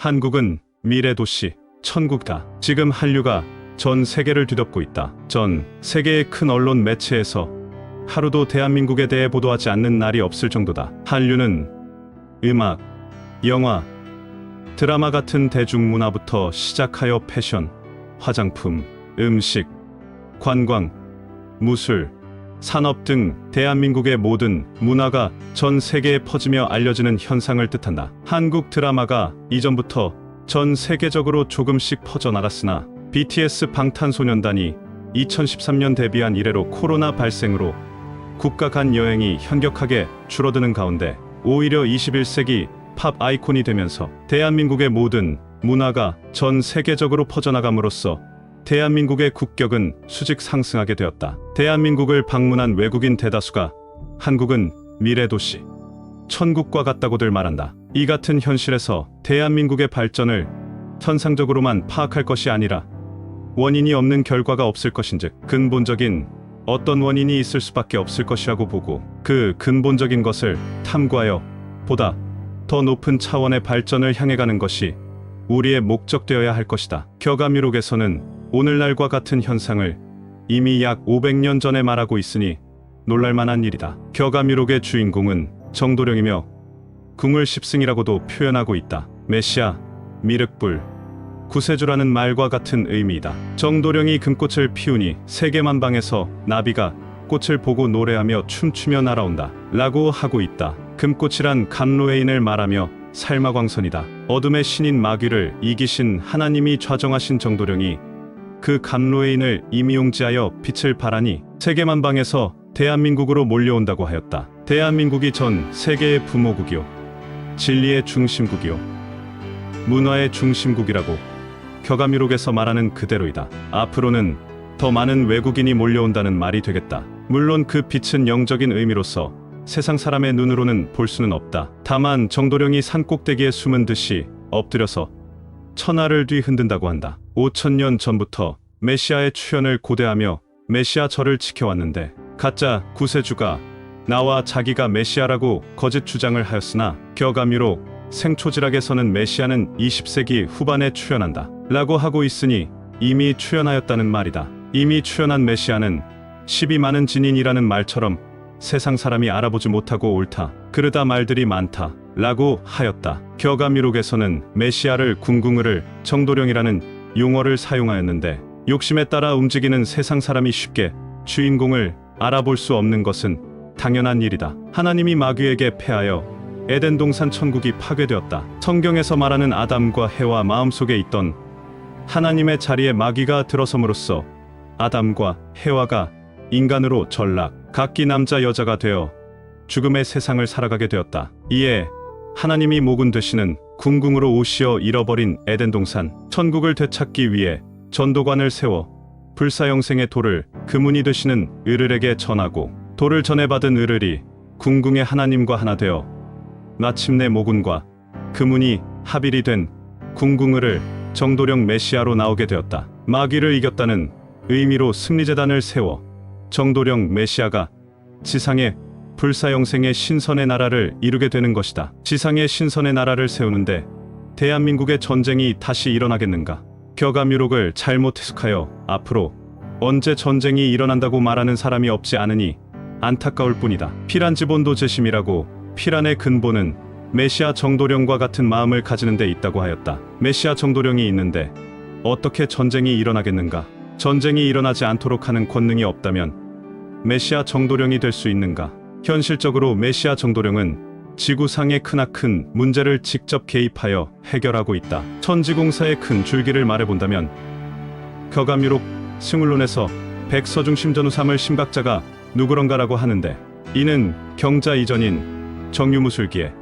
한국은 미래 도시, 천국다. 지금 한류가 전 세계를 뒤덮고 있다. 전 세계의 큰 언론 매체에서 하루도 대한민국에 대해 보도하지 않는 날이 없을 정도다. 한류는 음악, 영화, 드라마 같은 대중문화부터 시작하여 패션, 화장품, 음식, 관광, 무술, 산업 등 대한민국의 모든 문화가 전 세계에 퍼지며 알려지는 현상을 뜻한다. 한국 드라마가 이전부터 전 세계적으로 조금씩 퍼져나갔으나 BTS 방탄소년단이 2013년 데뷔한 이래로 코로나 발생으로 국가 간 여행이 현격하게 줄어드는 가운데 오히려 21세기 팝 아이콘이 되면서 대한민국의 모든 문화가 전 세계적으로 퍼져나감으로써 대한민국의 국격은 수직 상승하게 되었다. 대한민국을 방문한 외국인 대다수가 한국은 미래 도시, 천국과 같다고들 말한다. 이 같은 현실에서 대한민국의 발전을 선상적으로만 파악할 것이 아니라 원인이 없는 결과가 없을 것인즉 근본적인 어떤 원인이 있을 수밖에 없을 것이라고 보고 그 근본적인 것을 탐구하여 보다 더 높은 차원의 발전을 향해 가는 것이 우리의 목적되어야 할 것이다. 격암유록에서는 오늘날과 같은 현상을 이미 약 500년 전에 말하고 있으니 놀랄만한 일이다. 격암유록의 주인공은 정도령이며 궁을 십승이라고도 표현하고 있다. 메시아, 미륵불, 구세주라는 말과 같은 의미이다. 정도령이 금꽃을 피우니 세계만방에서 나비가 꽃을 보고 노래하며 춤추며 날아온다. 라고 하고 있다. 금꽃이란 감로의인을 말하며 살마광선이다. 어둠의 신인 마귀를 이기신 하나님이 좌정하신 정도령이 그 감로의인을 임용지하여 빛을 발하니 세계만방에서 대한민국으로 몰려온다고 하였다. 대한민국이 전 세계의 부모국이요. 진리의 중심국이요. 문화의 중심국이라고 격암유록에서 말하는 그대로이다. 앞으로는 더 많은 외국인이 몰려온다는 말이 되겠다. 물론 그 빛은 영적인 의미로서 세상 사람의 눈으로는 볼 수는 없다. 다만 정도령이 산 꼭대기에 숨은 듯이 엎드려서 천하를 뒤 흔든다고 한다. 5천년 전부터 메시아의 출현을 고대하며 메시아 절을 지켜왔는데 가짜 구세주가 나와 자기가 메시아라고 거짓 주장을 하였으나 격암유록 생초지락에서는 메시아는 20세기 후반에 출현한다. 라고 하고 있으니 이미 출현하였다는 말이다. 이미 출현한 메시아는 10이 많은 진인이라는 말처럼 세상 사람이 알아보지 못하고 옳다. 그르다 말들이 많다. 라고 하였다. 격암유록에서는 메시아를 궁궁을 정도령이라는 용어를 사용하였는데 욕심에 따라 움직이는 세상 사람이 쉽게 주인공을 알아볼 수 없는 것은 당연한 일이다. 하나님이 마귀에게 패하여 에덴 동산 천국이 파괴되었다. 성경에서 말하는 아담과 해와 마음속에 있던 하나님의 자리에 마귀가 들어섬으로써 아담과 해와가 인간으로 전락, 각기 남자 여자가 되어 죽음의 세상을 살아가게 되었다. 이에 하나님이 목은 되시는 궁궁으로 오시어 잃어버린 에덴 동산 천국을 되찾기 위해 전도관을 세워 불사영생의 돌을 그문이 되시는 으르에게 전하고 돌을 전해받은 으르이 궁궁의 하나님과 하나 되어 마침내 모군과 그문이 합일이 된 궁궁을 정도령 메시아로 나오게 되었다. 마귀를 이겼다는 의미로 승리재단을 세워 정도령 메시아가 지상에 불사영생의 신선의 나라를 이루게 되는 것이다. 지상의 신선의 나라를 세우는데 대한민국의 전쟁이 다시 일어나겠는가? 격암유록을 잘못 해석하여 앞으로 언제 전쟁이 일어난다고 말하는 사람이 없지 않으니 안타까울 뿐이다. 피란 지본도 재심이라고 피란의 근본은 메시아 정도령과 같은 마음을 가지는 데 있다고 하였다. 메시아 정도령이 있는데 어떻게 전쟁이 일어나겠는가? 전쟁이 일어나지 않도록 하는 권능이 없다면 메시아 정도령이 될 수 있는가? 현실적으로 메시아 정도령은 지구상의 크나큰 문제를 직접 개입하여 해결하고 있다. 천지공사의 큰 줄기를 말해본다면 격암 유록 승울론에서 백서중심 전우삼을 신박자가 누구런가라고 하는데 이는 경자 이전인 정유무술기에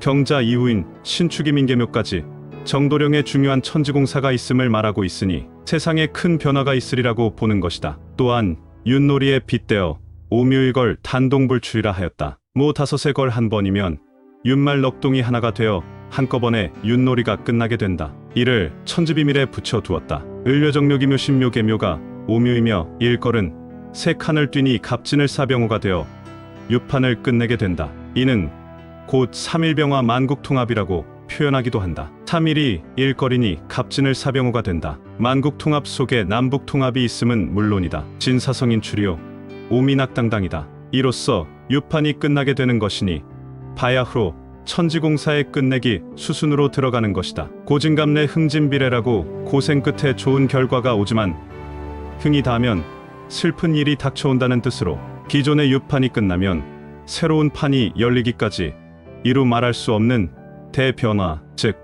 경자 이후인 신축이 민계묘까지 정도령의 중요한 천지공사가 있음을 말하고 있으니 세상에 큰 변화가 있으리라고 보는 것이다. 또한 윷놀이에 빗대어 오묘일걸 단동불출이라 하였다. 모 다섯의 걸 한 번이면 윷말 넉동이 하나가 되어 한꺼번에 윷놀이가 끝나게 된다. 이를 천지비밀에 붙여두었다. 을묘정묘기묘 신묘계묘가 오묘이며 일걸은 세 칸을 뛰니 갑진을 사병호가 되어 유판을 끝내게 된다. 이는 곧 삼일병화 만국통합이라고 표현하기도 한다. 3일이 일거리니 갑진을 사병호가 된다. 만국 통합 속에 남북 통합이 있음은 물론이다. 진사성인 추리오 오미낙당당이다. 이로써 유판이 끝나게 되는 것이니 바야흐로 천지공사의 끝내기 수순으로 들어가는 것이다. 고진감래 흥진비례라고 고생 끝에 좋은 결과가 오지만 흥이 닿으면 슬픈 일이 닥쳐온다는 뜻으로 기존의 유판이 끝나면 새로운 판이 열리기까지 이루 말할 수 없는 대변화, 즉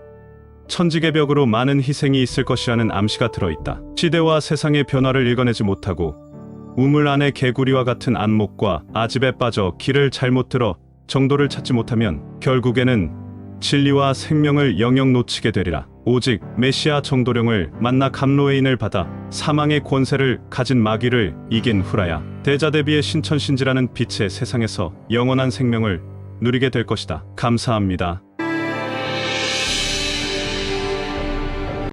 천지개 벽으로 많은 희생이 있을 것이라는 암시가 들어있다. 시대와 세상의 변화를 읽어내지 못하고 우물 안의 개구리와 같은 안목과 아집에 빠져 길을 잘못 들어 정도를 찾지 못하면 결국에는 진리와 생명을 영영 놓치게 되리라. 오직 메시아 정도령을 만나 감로의 인을 받아 사망의 권세를 가진 마귀를 이긴 후라야. 대자 대비의 신천신지라는 빛의 세상에서 영원한 생명을 누리게 될 것이다. 감사합니다.